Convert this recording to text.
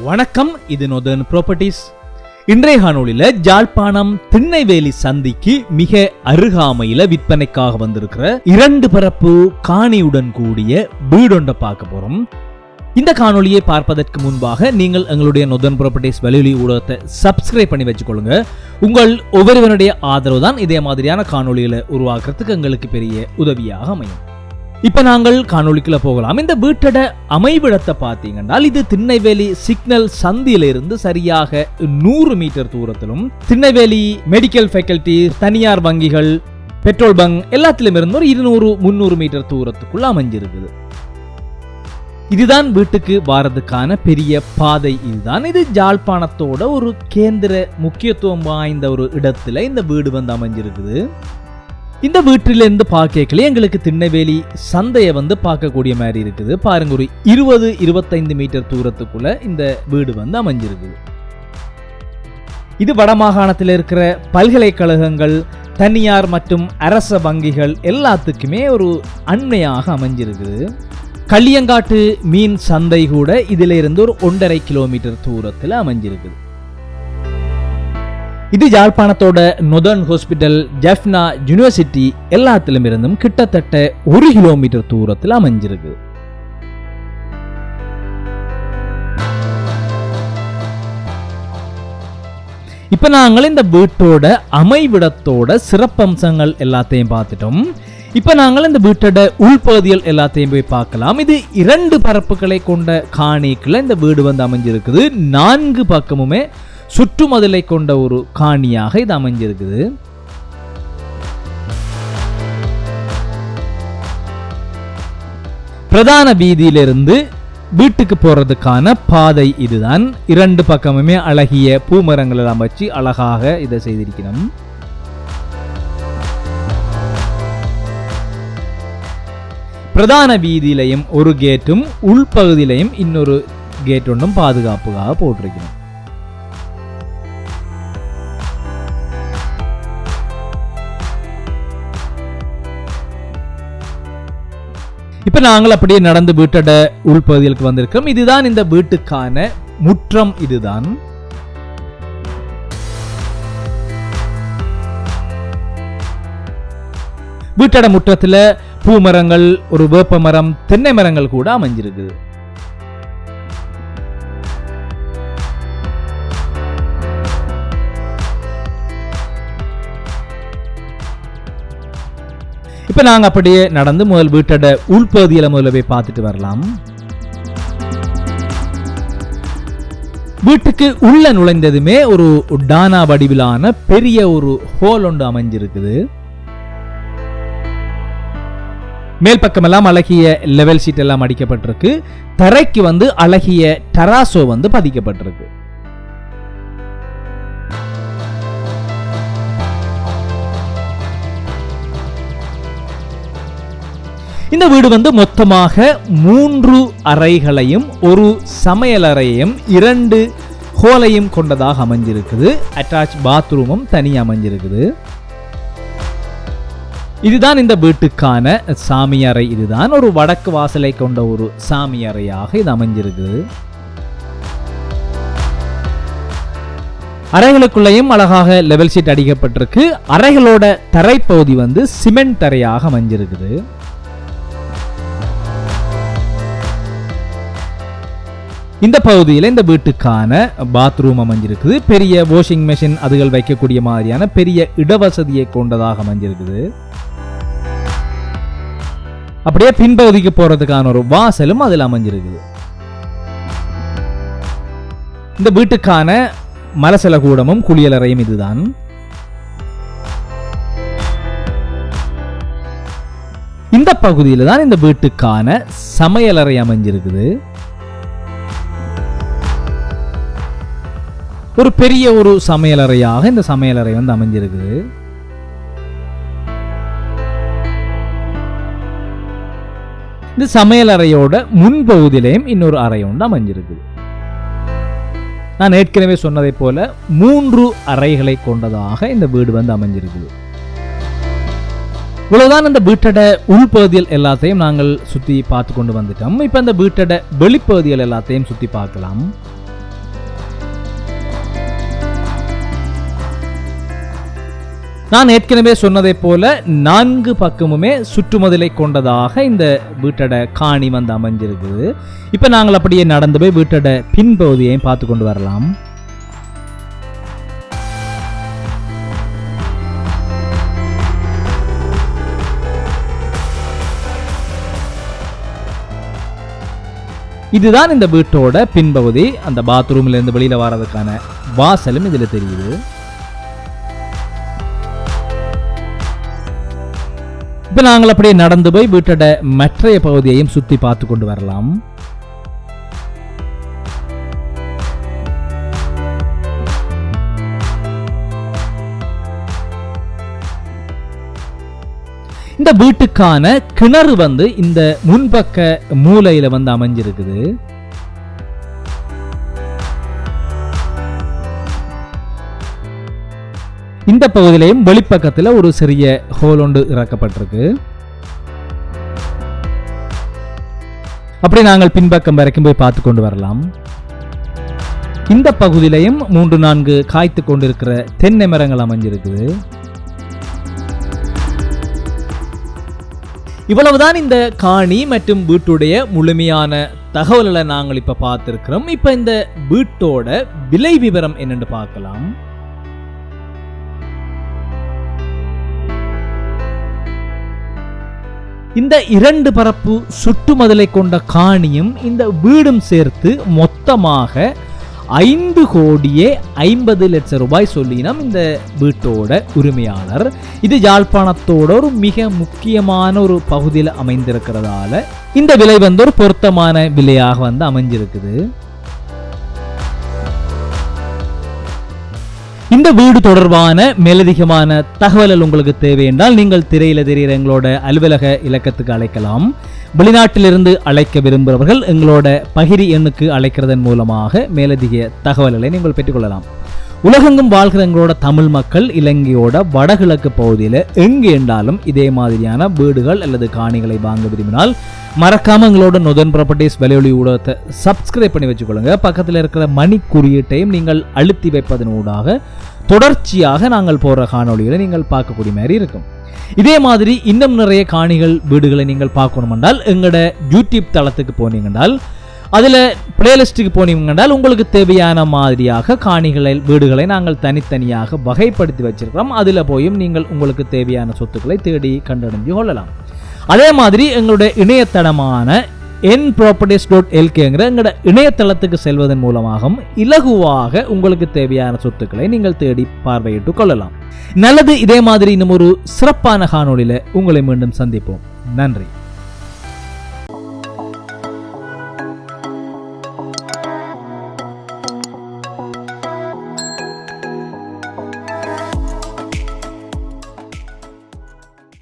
வணக்கம் இது நொதன் ப்ராப்பர்ட்டிஸ் இன்றைய காணொளியில ஜாழ்ப்பாணம் திண்ணைவேலி சந்திக்கு மிக அருகாமையில விற்பனைக்காக வந்திருக்கிற இரண்டு பரப்பு காணியுடன் கூடிய வீடொன்றை பார்க்க போறோம். இந்த காணொலியை பார்ப்பதற்கு முன்பாக நீங்கள் எங்களுடைய நொதன் ப்ராப்பர்ட்டிஸ் வெளியொலி ஊடகத்தை சப்ஸ்கிரைப் பண்ணி வச்சுக்கொள்ளுங்க. உங்கள் ஒவ்வொருவனுடைய ஆதரவு தான் இதே மாதிரியான காணொளிகளை உருவாக்குறதுக்கு எங்களுக்கு பெரிய உதவியாக அமையும். இப்போ நாங்கள் காணொலிக்குள்ள போகலாம். இந்த வீட்டோட அமைவிடத்தை பார்த்தீங்கன்னா இது திண்ணைவேலி சிக்னல் சந்தியிலிருந்து சரியாக நூறு மீட்டர் தூரத்திலும் திண்ணைவேலி மெடிக்கல் ஃபேக்கல்டி தனியார் வங்கிகள் பெட்ரோல் பங்க் எல்லாத்திலும் இருந்து ஒரு இருநூறு முந்நூறு மீட்டர் தூரத்துக்குள்ள அமைஞ்சிருக்குது. இதுதான் வீட்டுக்கு வாரதுக்கான பெரிய பாதை. இதுதான் இது ஜாழ்ப்பாணத்தோட ஒரு கேந்திர முக்கியத்துவம் வாய்ந்த ஒரு இடத்துல இந்த வீடு வந்து அமைஞ்சிருக்குது. இந்த வீட்டிலிருந்து பார்க்கல எங்களுக்கு திண்ணவேலி சந்தையை வந்து பார்க்கக்கூடிய மாதிரி இருக்குது. பாருங்க ஒரு இருபது இருபத்தைந்து மீட்டர் தூரத்துக்குள்ள இந்த வீடு வந்து அமைஞ்சிருக்குது. இது வடமாகாணத்தில் இருக்கிற பல்கலைக்கழகங்கள் தனியார் மற்றும் அரச வங்கிகள் எல்லாத்துக்குமே ஒரு அண்மையாக அமைஞ்சிருக்குது. களியங்காட்டு மீன் சந்தை கூட இதிலிருந்து ஒரு ஒன்றரை கிலோமீட்டர் தூரத்தில் அமைஞ்சிருக்குது. இது யாழ்ப்பாணத்தோட நொதர்ன் ஹாஸ்பிட்டல் ஜெஃப்னா யூனிவர்சிட்டி எல்லாத்திலும் இருந்தும் கிட்டத்தட்ட ஒரு கிலோமீட்டர் தூரத்தில் அமைஞ்சிருக்கு. இப்போ நாங்கள் இந்த வீட்டோட அமைவிடத்தோட சிறப்பம்சங்கள் எல்லாத்தையும் பார்த்துட்டோம். இப்ப நாங்கள் இந்த வீட்டோட உள்பகுதிகள் எல்லாத்தையும் போய் பார்க்கலாம். இது இரண்டு பரப்புகளை கொண்ட காணிக்கில் இந்த வீடு வந்து அமைஞ்சிருக்குது. நான்கு பக்கமுமே சுற்றுமதிலை கொண்ட ஒரு காணியாக இது அமைஞ்சிருக்குது. பிரதான வீதியிலிருந்து வீட்டுக்கு போறதுக்கான பாதை இதுதான். இரண்டு பக்கமுமே அழகிய பூமரங்கள் எல்லாம் வச்சு அழகாக இதை செய்திருக்கணும். பிரதான வீதியிலையும் ஒரு கேட்டும் உள்பகுதியிலையும் இன்னொரு கேட் ஒன்றும் பாதுகாப்புக்காக போட்டிருக்கணும். இப்ப நாங்கள் அப்படியே நடந்து வீட்டோட உள்பகுதிகளுக்கு வந்திருக்கோம். இதுதான் இந்த வீட்டுக்கான முற்றம் இதுதான். வீட்டோட முற்றத்துல பூமரங்கள் ஒரு வேப்ப மரம் தென்னை மரங்கள் கூட அமைஞ்சிருக்குது. இப்போ நாங்க அப்படியே நடந்து முதல் வீட்டோட உள்பகுதியில் முதல்ல போய் பார்த்துட்டு வரலாம். வீட்டுக்கு உள்ள நுழைந்ததுமே ஒரு டானா வடிவிலான பெரிய ஒரு ஹோல் ஒன்று அமைஞ்சிருக்குது. மேல் பக்கமெல்லாம் அழகிய லெவல் ஷீட் எல்லாம் அடிக்கப்பட்டிருக்கு. தரைக்கு வந்து அழகிய டராசோ வந்து பதிக்கப்பட்டிருக்கு. இந்த வீடு வந்து மொத்தமாக மூன்று அறைகளையும் ஒரு சமையலறையையும் இரண்டு ஹோலையும் கொண்டதாக அமைஞ்சிருக்குது. அட்டாச் பாத்ரூமும் தனி அமைஞ்சிருக்குது. இதுதான் இந்த வீட்டுக்கான சாமி அறை. இதுதான் ஒரு வடக்கு வாசலை கொண்ட ஒரு சாமி அறையாக இது அமைஞ்சிருக்குது. அறைகளுக்குள்ளேயும் அழகாக லெவல் ஷீட் அடிக்கப்பட்டிருக்கு. அறைகளோட தரைப்பகுதி வந்து சிமெண்ட் தரையாக அமைஞ்சிருக்குது. இந்த பகுதியில் இந்த வீட்டுக்கான பாத்ரூம் அமைஞ்சிருக்குது. பெரிய வாஷிங் மெஷின் அதுகள் வைக்கக்கூடிய மாதிரியான பெரிய இடவசதியை கொண்டதாக அமைஞ்சிருக்குது. அப்படியே பின்பகுதிக்கு போறதுக்கான ஒரு வாசலும் அதில் அமைஞ்சிருக்குது. இந்த வீட்டுக்கான மலசல கூடமும் குளியலறையும் இதுதான். இந்த பகுதியில் தான் இந்த வீட்டுக்கான சமையலறை அமைஞ்சிருக்குது. ஒரு பெரிய ஒரு சமையலறையாக இந்த சமையலறை வந்து அமைஞ்சிருக்குது இந்த சமையலறையோட முன்பகுதியிலையும் இன்னொரு அறை ஒன்று அமைஞ்சிருக்குது நான் ஏற்கனவே சொன்னதை போல மூன்று அறைகளை கொண்டதாக இந்த வீடு வந்து அமைஞ்சிருக்குது. இவ்வளவுதான் இந்த வீட்டோட உள்பகுதியில் எல்லாத்தையும் நாங்கள் சுத்தி பார்த்து கொண்டு வந்துட்டோம். இப்போ இந்த வீட்டோட வெளிப்பகுதிகள் எல்லாத்தையும் சுத்தி பார்க்கலாம். நான் ஏற்கனவே சொன்னதை போல நான்கு பக்கமுமே சுற்றுமதிலை கொண்டதாக இந்த வீட்டோட காணி வந்து அமைஞ்சிருக்குது. இப்போ நாங்கள் அப்படியே நடந்து போய் வீட்டோட பின்பகுதியையும் பார்த்து கொண்டு வரலாம். இதுதான் இந்த வீட்டோட பின்பகுதி. அந்த பாத்ரூம்ல இருந்து வெளியில வர்றதுக்கான வாசலும் இதுல தெரியுது. இப்போ நாங்கள் அப்படியே நடந்து போய் வீட்டோட மற்றைய பகுதியையும் சுத்தி பார்த்து கொண்டு வரலாம். இந்த வீட்டுக்கான கிணறு வந்து இந்த முன்பக்க மூலையில் வந்து அமைஞ்சிருக்குது. இந்த பகுதியிலையும் வெளிப்பக்கத்தில் ஒரு சிறிய ஹோல் ஒன்று இறக்கப்பட்டிருக்கு. அப்படி நாங்கள் பின்பக்கம் வரைக்கும் போய் பார்த்து கொண்டு வரலாம். இந்த பகுதியிலையும் மூன்று நான்கு காய்த்து கொண்டிருக்கிற தென்னை மரங்கள் அமைஞ்சிருக்குது. இவ்வளவுதான் இந்த காணி மற்றும் வீட்டுடைய முழுமையான தகவல்களை நாங்கள் இப்ப பார்த்திருக்கிறோம். இப்ப இந்த வீட்டோட விலை விவரம் என்னன்னு பார்க்கலாம். இந்த இரண்டு பரப்பு சுற்றுமதிலை கொண்ட காணியும் இந்த வீடும் சேர்த்து மொத்தமாக ஐந்து கோடியே ஐம்பது லட்சம் ரூபாய் சொல்லினோம் இந்த வீட்டோட உரிமையாளர். இது யாழ்ப்பாணத்தோட ஒரு மிக முக்கியமான ஒரு பகுதியில் அமைந்திருக்கிறதால இந்த விலை வந்து ஒரு பொருத்தமான விலையாக வந்து அமைஞ்சிருக்குது. இந்த வீடு தொடர்பான மேலதிகமான தகவல்கள் உங்களுக்கு தேவை என்றால் நீங்கள் திரையில தெரிகிற எங்களோட அலுவலக இலக்கத்துக்கு அழைக்கலாம். வெளிநாட்டிலிருந்து அழைக்க விரும்புகிறவர்கள் எங்களோட பகிரி எண்ணுக்கு அழைக்கிறதன் மூலமாக மேலதிக தகவல்களை நீங்கள் பெற்றுக்கொள்ளலாம். உலகெங்கும் வாழ்கிற எங்களோட தமிழ் மக்கள் இலங்கையோட வடகிழக்கு பகுதியில் எங்கு என்றாலும் இதே மாதிரியான வீடுகள் அல்லது காணிகளை வாங்க விரும்பினால் மறக்காம எங்களோட நொதன் ப்ராப்பர்ட்டிஸ் விலையொலி ஊடகத்தை சப்ஸ்கிரைப் பண்ணி வச்சுக்கொள்ளுங்க. பக்கத்தில் இருக்கிற மணி குறியீட்டையும் நீங்கள் அழுத்தி வைப்பதன் ஊடாக தொடர்ச்சியாக நாங்கள் போகிற காணொளிகளை நீங்கள் பார்க்கக்கூடிய மாதிரி இருக்கும். இதே மாதிரி இன்னும் நிறைய காணிகள் வீடுகளை நீங்கள் பார்க்கணுமென்றால் எங்களோட யூடியூப் தளத்துக்கு போனீங்கன்னால் அதில் பிளேலிஸ்ட்டுக்கு போனீங்கன்றால் உங்களுக்கு தேவையான மாதிரியாக காணிகளை வீடுகளை நாங்கள் தனித்தனியாக வகைப்படுத்தி வச்சிருக்கிறோம். அதில் போயும் நீங்கள் உங்களுக்கு தேவையான சொத்துக்களை தேடி கண்டடைஞ்சு கொள்ளலாம். அதே மாதிரி எங்களுடைய இணையதளமான என் ப்ராப்பர்ட்டிஸ் டாட் எல்கேங்கிற எங்களோட இணையதளத்துக்கு செல்வதன் மூலமாகவும் இலகுவாக உங்களுக்கு தேவையான சொத்துக்களை நீங்கள் தேடி பார்வையிட்டு கொள்ளலாம். நல்லது இதே மாதிரி இன்னும் ஒரு சிறப்பான காணொலியில் உங்களை மீண்டும் சந்திப்போம். நன்றி.